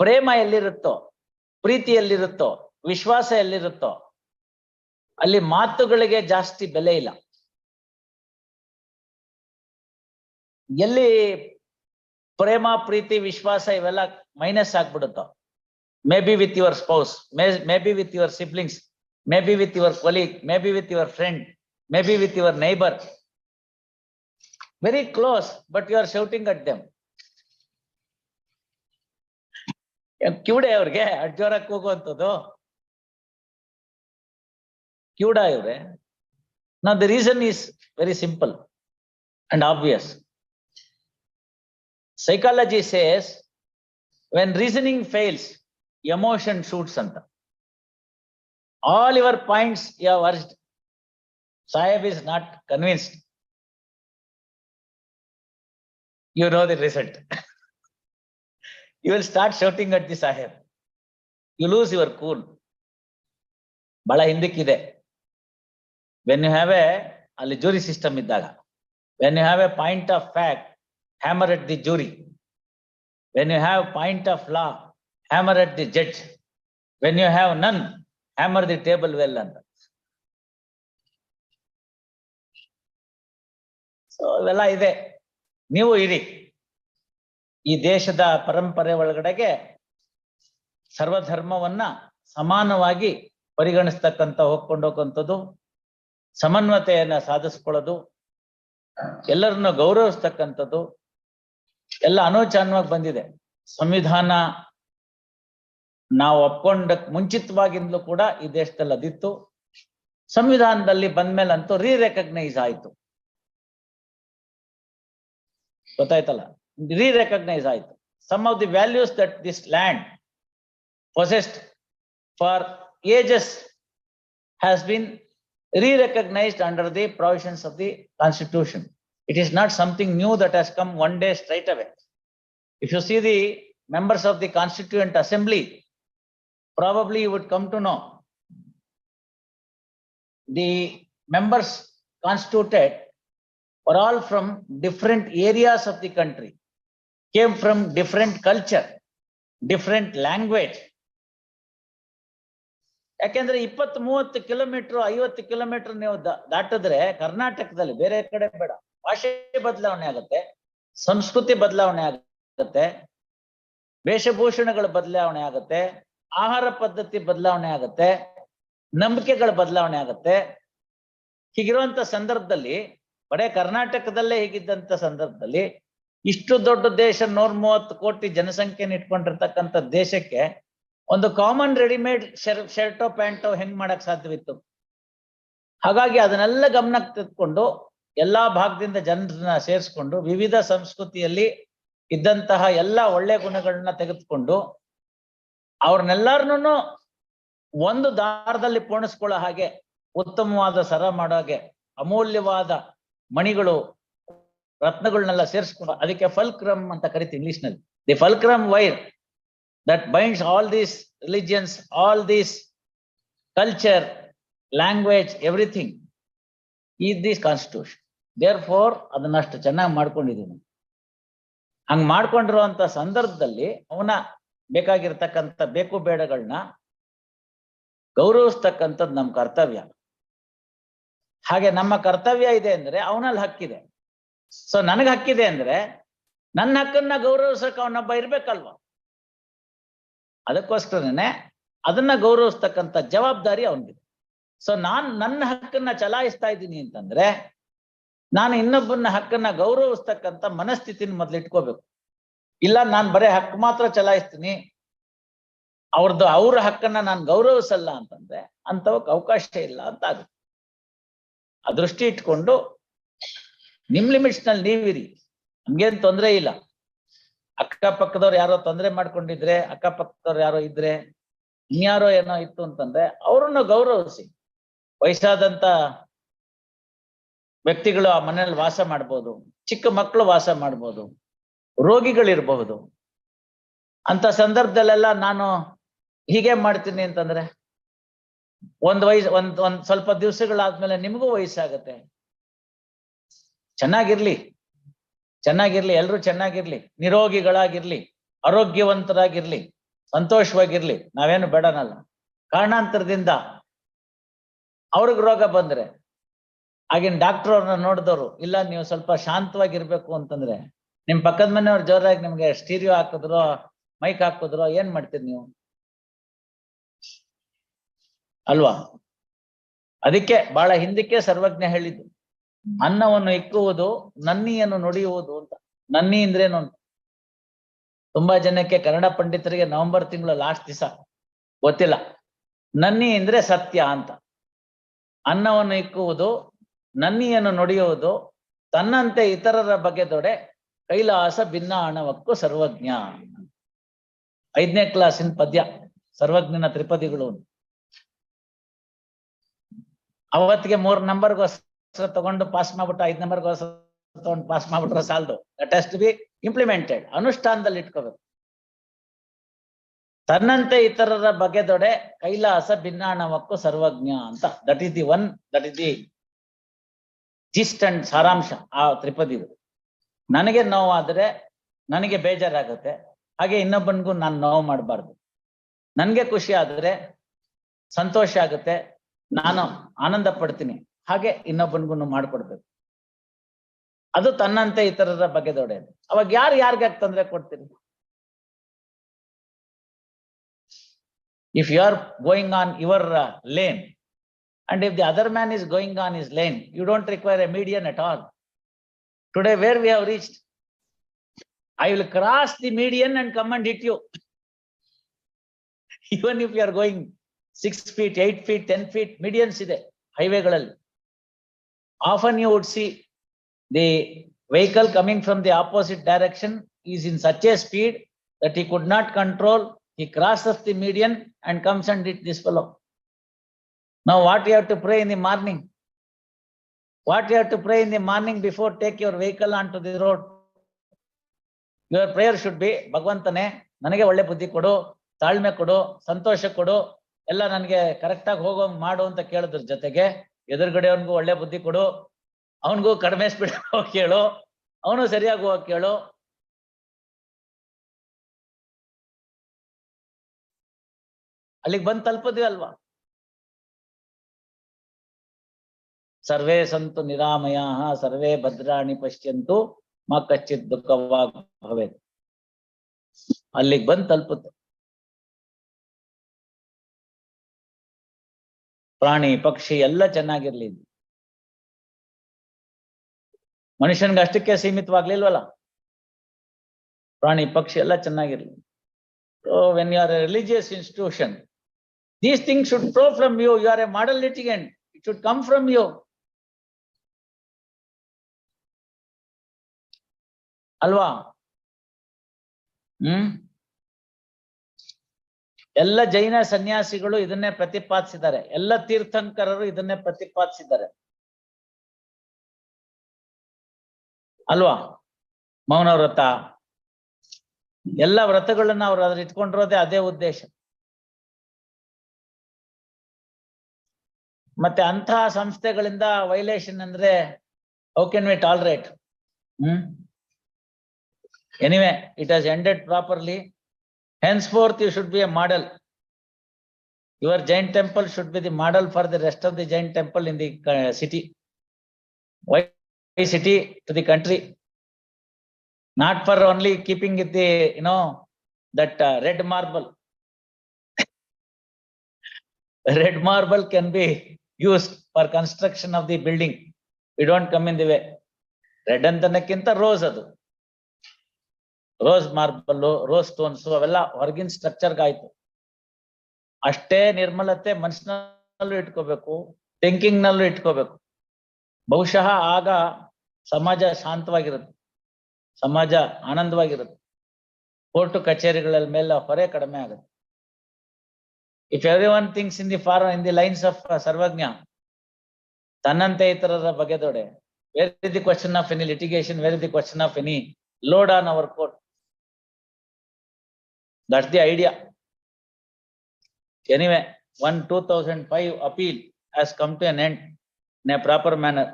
ಪ್ರೇಮ ಎಲ್ಲಿರುತ್ತೋ, ಪ್ರೀತಿ ಎಲ್ಲಿರುತ್ತೋ, ವಿಶ್ವಾಸ ಎಲ್ಲಿರುತ್ತೋ, ಅಲ್ಲಿ ಮಾತುಗಳಿಗೆ ಜಾಸ್ತಿ ಬೆಲೆ ಇಲ್ಲ. ಎಲ್ಲಿ ಪ್ರೇಮ, ಪ್ರೀತಿ, ವಿಶ್ವಾಸ ಇವೆಲ್ಲ minus ಆಗ್ಬಿಡುತ್ತೋ may be with your spouse may may be with your siblings may be with your colleague may be with your friend may be with your neighbour very close but you are shouting at them ಕಿವುಡೆ ಅವ್ರಿಗೆ ಅಡ್ಜೋರಕ್ಕೆ ಹೋಗುವಂಥದ್ದು ಕಿವುಡ ಇವ್ರೆ ನಾ the reason is very simple and obvious psychology says when reasoning fails emotion shoots ಅಂತ all your points you have urged Saheb is not convinced you know the result. you will start shouting at the Sahib. You lose your cool. ಬಹಳ ಹಿಂದಕ್ಕಿದೆ. When you have a ಅಲ್ಲಿ jury system ಇದ್ದಾಗ when you have a point of fact hammer at the jury when you have point of law hammer at the judge when you have none hammer the table well ಅಂತ so ಇವೆಲ್ಲ ಇದೆ. ನೀವು ಇರಿ. ಈ ದೇಶದ ಪರಂಪರೆ ಒಳಗಡೆಗೆ ಸರ್ವಧರ್ಮವನ್ನ ಸಮಾನವಾಗಿ ಪರಿಗಣಿಸ್ತಕ್ಕಂಥ ಹೋಗ್ಕೊಂಡೋಗಂಥದ್ದು ಸಮನ್ವತೆಯನ್ನ ಸಾಧಿಸ್ಕೊಳ್ಳೋದು, ಎಲ್ಲರನ್ನು ಗೌರವಿಸ್ತಕ್ಕಂಥದ್ದು, ಎಲ್ಲ ಅನೋಚಾನವಾಗಿ ಬಂದಿದೆ. ಸಂವಿಧಾನ ನಾವು ಒಪ್ಕೊಂಡ ಮುಂಚಿತವಾಗಿಂದಲೂ ಕೂಡ ಈ ದೇಶದಲ್ಲಿ ಅದಿತ್ತು. ಸಂವಿಧಾನದಲ್ಲಿ ಬಂದ್ಮೇಲಂತೂ ರೀ ರೆಕಗ್ನೈಸ್ ಆಯ್ತು. ಗೊತ್ತಾಯ್ತಲ್ಲ? ರೀ ರೆಕಗ್ನೈಸ್ ಆಯ್ತು some of the values that this land possessed for ages has been re recognised under the provisions of the constitution it is not something new that has come one day straight away if you see the members of the constituent assembly probably you would come to know the members constituted were all from different areas of the country, Came from different culture, different language. ಯಾಕೆಂದ್ರೆ ಇಪ್ಪತ್ತು ಮೂವತ್ತು kilometre ಐವತ್ತು kilometre ನೀವು ದಾಟಿದ್ರೆ ಕರ್ನಾಟಕದಲ್ಲಿ ಬೇರೆ ಕಡೆ ಬೇಡ ಭಾಷೆ ಬದಲಾವಣೆ ಆಗುತ್ತೆ ಸಂಸ್ಕೃತಿ ಬದಲಾವಣೆ ಆಗುತ್ತೆ ವೇಷಭೂಷಣಗಳ ಬದಲಾವಣೆ ಆಗುತ್ತೆ ಆಹಾರ ಪದ್ಧತಿ ಬದಲಾವಣೆ ಆಗುತ್ತೆ ನಂಬಿಕೆಗಳ ಬದಲಾವಣೆ ಆಗುತ್ತೆ ಹೀಗಿರುವಂತ ಸಂದರ್ಭದಲ್ಲಿ ಬರೇ ಕರ್ನಾಟಕದಲ್ಲೇ ಹೀಗಿದ್ದಂತ ಸಂದರ್ಭದಲ್ಲಿ ಇಷ್ಟು ದೊಡ್ಡ ದೇಶ ನೂರ ಮೂವತ್ತು ಕೋಟಿ ಜನಸಂಖ್ಯೆನ ಇಟ್ಕೊಂಡಿರ್ತಕ್ಕಂಥ ದೇಶಕ್ಕೆ ಒಂದು ಕಾಮನ್ ರೆಡಿಮೇಡ್ ಶರ್ಟೋ, ಪ್ಯಾಂಟೋ ಹೆಂಗ್ ಮಾಡಕ್ ಸಾಧ್ಯವಿತ್ತು? ಹಾಗಾಗಿ ಅದನ್ನೆಲ್ಲ ಗಮನಕ್ಕೆ ತೆಗೆದುಕೊಂಡು ಎಲ್ಲಾ ಭಾಗದಿಂದ ಜನರನ್ನ ಸೇರಿಸ್ಕೊಂಡು ವಿವಿಧ ಸಂಸ್ಕೃತಿಯಲ್ಲಿ ಇದ್ದಂತಹ ಎಲ್ಲಾ ಒಳ್ಳೆ ಗುಣಗಳನ್ನ ತೆಗೆದುಕೊಂಡು ಅವ್ರನ್ನೆಲ್ಲಾರನು ಒಂದು ದಾರದಲ್ಲಿ ಪೋಣಿಸ್ಕೊಳ್ಳೋ ಹಾಗೆ ಉತ್ತಮವಾದ ಸರ ಮಾಡೋ ಹಾಗೆ ಅಮೂಲ್ಯವಾದ ಮಣಿಗಳು ರತ್ನಗಳನ್ನೆಲ್ಲ ಸೇರಿಸ್ಕೊಂಡು, ಅದಕ್ಕೆ ಫಲ್ಕ್ರಮ್ ಅಂತ ಕರಿತೀವಿ ಇಂಗ್ಲಿಷ್ನಲ್ಲಿ the fulcrum wire that binds all these religions all these culture language everything is these constitution therefore ಅದನ್ನ ಅಷ್ಟು ಚೆನ್ನಾಗಿ ಮಾಡ್ಕೊಂಡಿದ್ದೀನಿ. ಹಂಗ್ ಮಾಡ್ಕೊಂಡಿರುವಂತ ಸಂದರ್ಭದಲ್ಲಿ ಅವನ ಬೇಕಾಗಿರ್ತಕ್ಕಂಥ ಬೇಕು ಬೇಡಗಳನ್ನ ಗೌರವಿಸ್ತಕ್ಕಂಥದ್ದು ನಮ್ಮ ಕರ್ತವ್ಯ. ಹಾಗೆ ನಮ್ಮ ಕರ್ತವ್ಯ ಇದೆ ಅಂದ್ರೆ ಅವನಲ್ಲಿ ಹಕ್ಕಿದೆ. ಸೊ ನನಗೆ ಹಕ್ಕಿದೆ ಅಂದ್ರೆ ನನ್ನ ಹಕ್ಕನ್ನ ಗೌರವಿಸಕ್ ಅವನೊಬ್ಬ ಇರ್ಬೇಕಲ್ವ? ಅದಕ್ಕೋಸ್ಕರನೇ ಅದನ್ನ ಗೌರವಿಸ್ತಕ್ಕಂತ ಜವಾಬ್ದಾರಿ ಅವನಿಗಿದೆ. ಸೊ ನಾನ್ ನನ್ನ ಹಕ್ಕನ್ನ ಚಲಾಯಿಸ್ತಾ ಇದ್ದೀನಿ ಅಂತಂದ್ರೆ ನಾನು ಇನ್ನೊಬ್ಬನ ಹಕ್ಕನ್ನ ಗೌರವಿಸ್ತಕ್ಕಂತ ಮನಸ್ಥಿತಿನ ಮೊದ್ಲು ಇಟ್ಕೋಬೇಕು. ಇಲ್ಲ, ನಾನ್ ಬರೇ ಹಕ್ಕು ಮಾತ್ರ ಚಲಾಯಿಸ್ತೀನಿ. ಅವ್ರದ್ದು ಅವ್ರ ಹಕ್ಕನ್ನ ನಾನು ಗೌರವಿಸಲ್ಲ ಅಂತಂದ್ರೆ ಅಂತವಕ್ ಅವಕಾಶ ಇಲ್ಲ ಅಂತ ಆಗುತ್ತೆ. ಆ ದೃಷ್ಟಿ ಇಟ್ಕೊಂಡು ನಿಮ್ ಲಿಮಿಟ್ಸ್ನಲ್ಲಿ ನೀವಿರಿ. ನಮ್ಗೇನ್ ತೊಂದ್ರೆ ಇಲ್ಲ. ಅಕ್ಕಪಕ್ಕದವ್ರು ಯಾರೋ ತೊಂದರೆ ಮಾಡ್ಕೊಂಡಿದ್ರೆ, ಅಕ್ಕಪಕ್ಕದವ್ರು ಯಾರೋ ಇದ್ರೆ, ಇನ್ಯಾರೋ ಏನೋ ಇತ್ತು ಅಂತಂದ್ರೆ ಅವ್ರನ್ನ ಗೌರವಿಸಿ. ವಯಸ್ಸಾದಂತ ವ್ಯಕ್ತಿಗಳು ಆ ಮನೆಯಲ್ಲಿ ವಾಸ ಮಾಡ್ಬೋದು, ಚಿಕ್ಕ ಮಕ್ಕಳು ವಾಸ ಮಾಡ್ಬೋದು, ರೋಗಿಗಳಿರ್ಬಹುದು. ಅಂತ ಸಂದರ್ಭದಲ್ಲೆಲ್ಲ ನಾನು ಹೀಗೆ ಮಾಡ್ತೀನಿ ಅಂತಂದ್ರೆ, ಒಂದ್ ವಯಸ್ಸು, ಒಂದ್ ಒಂದ್ ಸ್ವಲ್ಪ ದಿವಸಗಳಾದ್ಮೇಲೆ ನಿಮಗೂ ವಯಸ್ಸಾಗತ್ತೆ. ಚೆನ್ನಾಗಿರ್ಲಿ ಚೆನ್ನಾಗಿರ್ಲಿ, ಎಲ್ರು ಚೆನ್ನಾಗಿರ್ಲಿ, ನಿರೋಗಿಗಳಾಗಿರ್ಲಿ, ಆರೋಗ್ಯವಂತರಾಗಿರ್ಲಿ, ಸಂತೋಷವಾಗಿರ್ಲಿ, ನಾವೇನು ಬೇಡನಲ್ಲ. ಕಾರಣಾಂತರದಿಂದ ಅವ್ರಿಗೆ ರೋಗ ಬಂದ್ರೆ, ಆಗಿನ ಡಾಕ್ಟರ್ ಅವ್ರನ್ನ ನೋಡಿದವರು, ಇಲ್ಲ ನೀವು ಸ್ವಲ್ಪ ಶಾಂತವಾಗಿರ್ಬೇಕು ಅಂತಂದ್ರೆ, ನಿಮ್ ಪಕ್ಕದ ಮನೆಯವ್ರು ಜೋರಾಗಿ ನಿಮ್ಗೆ ಸ್ಟೀರಿಯೋ ಹಾಕಿದ್ರು, ಮೈಕ್ ಹಾಕಿದ್ರು, ಏನ್ ಮಾಡ್ತೀರಿ ನೀವು? ಅಲ್ವಾ? ಅದಕ್ಕೆ ಬಹಳ ಹಿಂದಕ್ಕೆ ಸರ್ವಜ್ಞ ಹೇಳಿದ್ದು. ಅನ್ನವನ್ನು ಇಕ್ಕುವುದು, ನನ್ನಿಯನ್ನು ನುಡಿಯುವುದು ಅಂತ. ನನ್ನಿ ಅಂದ್ರೇನು ತುಂಬಾ ಜನಕ್ಕೆ ಕನ್ನಡ ಪಂಡಿತರಿಗೆ ನವೆಂಬರ್ ತಿಂಗಳು ಲಾಸ್ಟ್ ದಿವಸ. ಗೊತ್ತಿಲ್ಲ. ನನ್ನಿ ಅಂದ್ರೆ ಸತ್ಯ ಅಂತ. ಅನ್ನವನ್ನು ಇಕ್ಕುವುದು, ನನ್ನಿಯನ್ನು ನುಡಿಯುವುದು, ತನ್ನಂತೆ ಇತರರ ಬಗ್ಗೆ ದೊಡೆ, ಕೈಲಾಸ ಭಿನ್ನ ಹಣವಕ್ಕೂ ಸರ್ವಜ್ಞ. ಐದನೇ ಕ್ಲಾಸಿನ ಪದ್ಯ, ಸರ್ವಜ್ಞನ ತ್ರಿಪದಿಗಳು. ಅವತ್ತಿಗೆ ಮೂರ್ ನಂಬರ್ಗೋಸ್ಕರ ತಗೊಂಡು ಪಾಸ್ ಮಾಡ್ಬಿಟ್ಟು ಐದ್ ನಂಬರ್ ತಗೊಂಡು ಪಾಸ್ ಮಾಡ್ಬಿಟ್ರೆ ಸಾಲದು. ಟೆಸ್ಟ್ ಬಿ ಇಂಪ್ಲಿಮೆಂಟೆಡ್ ಅನುಷ್ಠಾನದಲ್ಲಿ ಇಟ್ಕೋಬೇಕು. ತನ್ನಂತೆ ಇತರರ ಬಗೆದೊಡೆ ಕೈಲಾಸ ಭಿನ್ನಾಣವಕ್ಕು ಸರ್ವಜ್ಞ ಅಂತ. That is the one that is the gist and ಸಾರಾಂಶ ಆ ತ್ರಿಪದಿದು. ನನಗೆ ನೋವಾದ್ರೆ ನನಗೆ ಬೇಜಾರಾಗುತ್ತೆ. ಹಾಗೆ ಇನ್ನೊಬ್ಬನಿಗೂ ನಾನು ನೋವು ಮಾಡಬಾರ್ದು. ನನಗೆ ಖುಷಿ ಆದ್ರೆ ಸಂತೋಷ ಆಗುತ್ತೆ. ನಾನು ಆನಂದ ಪಡ್ತೀನಿ. ಹಾಗೆ ಇನ್ನೊಬ್ಬನಿಗೂ ಮಾಡಿಕೊಡ್ಬೇಕು. ಅದು ತನ್ನಂತೆ ಇತರರ ಬಗ್ಗೆ ದೊಡೆಯದು ಅವಾಗ ಯಾರು ಯಾರಿಗೆ ತೊಂದರೆ ಕೊಡ್ತೀರಿ? If you are going on your lane and if the other man is going on is lane you don't require a median at all today where we have reached I will cross the median and commanded it you even if you are going six feet eight feet ten feet medians ಇದೆ ಹೈವೇಗಳಲ್ಲಿ often you would see the vehicle coming from the opposite direction is in such a speed that he could not control he crosses the median and comes and hit this fellow. Now what you have to pray in the morning? What you have to pray in the morning before take your vehicle onto the road? Your prayer should be, bhagavantane nanage ಒಳ್ಳೆ buddhi kodu taalme kodu santosha kodu ella nanage correct aagi ಹೋಗೋ maadu anta ಕೇಳಿದ್ರ ಜೊತೆಗೆ ಎದುರುಗಡೆ ಅವನಿಗೂ ಒಳ್ಳೆ ಬುದ್ಧಿ ಕೊಡು, ಅವನಿಗೂ ಕಡಿಮೆ ಸ್ಪೀಡ್ ಹೋಗಿ ಕೇಳು, ಅವನು ಸರಿಯಾಗಿ ಹೋಗಿ ಕೇಳು, ಅಲ್ಲಿಗೆ ಬಂದು ತಲುಪದ್ವಿ ಅಲ್ವಾ? ಸರ್ವೇ ಸಂತು ನಿರಾಮಯ ಸರ್ವೇ ಭದ್ರಾಣಿ ಪಶ್ಯಂತು ಮಾ ಕಚ್ಚಿತ್ ದುಃಖವಾಗ ಭವೇತ್. ಅಲ್ಲಿಗೆ ಬಂದು ತಲುಪುತ್ತೆ. ಪ್ರಾಣಿ ಪಕ್ಷಿ ಎಲ್ಲ ಚೆನ್ನಾಗಿರ್ಲಿ ಮನುಷ್ಯನ್ಗೆ ಅಷ್ಟಕ್ಕೆ ಸೀಮಿತವಾಗ್ಲಿಲ್ವಲ್ಲ? ಪ್ರಾಣಿ ಪಕ್ಷಿ ಎಲ್ಲ ಚೆನ್ನಾಗಿರ್ಲಿ. When when you are a religious institution, these things should from from you You are a model it should come from you. ಅಲ್ವಾ? ಹ್ಮ್? ಎಲ್ಲ ಜೈನ ಸನ್ಯಾಸಿಗಳು ಇದನ್ನೇ ಪ್ರತಿಪಾದಿಸಿದ್ದಾರೆ. ಎಲ್ಲ ತೀರ್ಥಂಕರರು ಇದನ್ನೇ ಪ್ರತಿಪಾದಿಸಿದ್ದಾರೆ. ಅಲ್ವಾ? ಮೌನ ವ್ರತ. ಎಲ್ಲ ವ್ರತಗಳನ್ನ ಅವ್ರು ಅದ್ರ ಇಟ್ಕೊಂಡಿರೋದೇ ಅದೇ ಉದ್ದೇಶ. ಮತ್ತೆ ಅಂತಹ ಸಂಸ್ಥೆಗಳಿಂದ ವೈಲೇಷನ್ ಅಂದ್ರೆ how can we tolerate hmm? Anyway it as ended properly Henceforth you should be a model your Jain temple should be the model for the rest of the Jain temple in the city wide city to the country not for only keeping it the, you know, that uh, red marble. Red marble can be used for construction of the building. We don't come in the way. Red ಅಂತನಕ್ಕಿಂತ rose ಅದು rose marble rose stones ಅವೆಲ್ಲ ಹೊರಗಿನ structure ಆಯ್ತು. ಅಷ್ಟೇ ನಿರ್ಮಲತೆ ಮನಸ್ಸಿನಲ್ಲೂ ಇಟ್ಕೋಬೇಕು thinking ನಲ್ಲೂ ಇಟ್ಕೋಬೇಕು. ಬಹುಶಃ ಆಗ ಸಮಾಜ ಶಾಂತವಾಗಿರುತ್ತೆ, ಸಮಾಜ ಆನಂದವಾಗಿರುತ್ತೆ. ಕೋರ್ಟು ಕಚೇರಿಗಳ ಮೇಲೆ ಹೊರೆ ಕಡಿಮೆ ಆಗುತ್ತೆ. If every one thinks in the for in the lines of Sarvajna, ತನ್ನಂತೆ ಇತರರ ಬಗೆದೊಡೆ where the question of any litigation where the question of any load on our court that's the idea anyway one two thousand five appeal has come to an end in a proper manner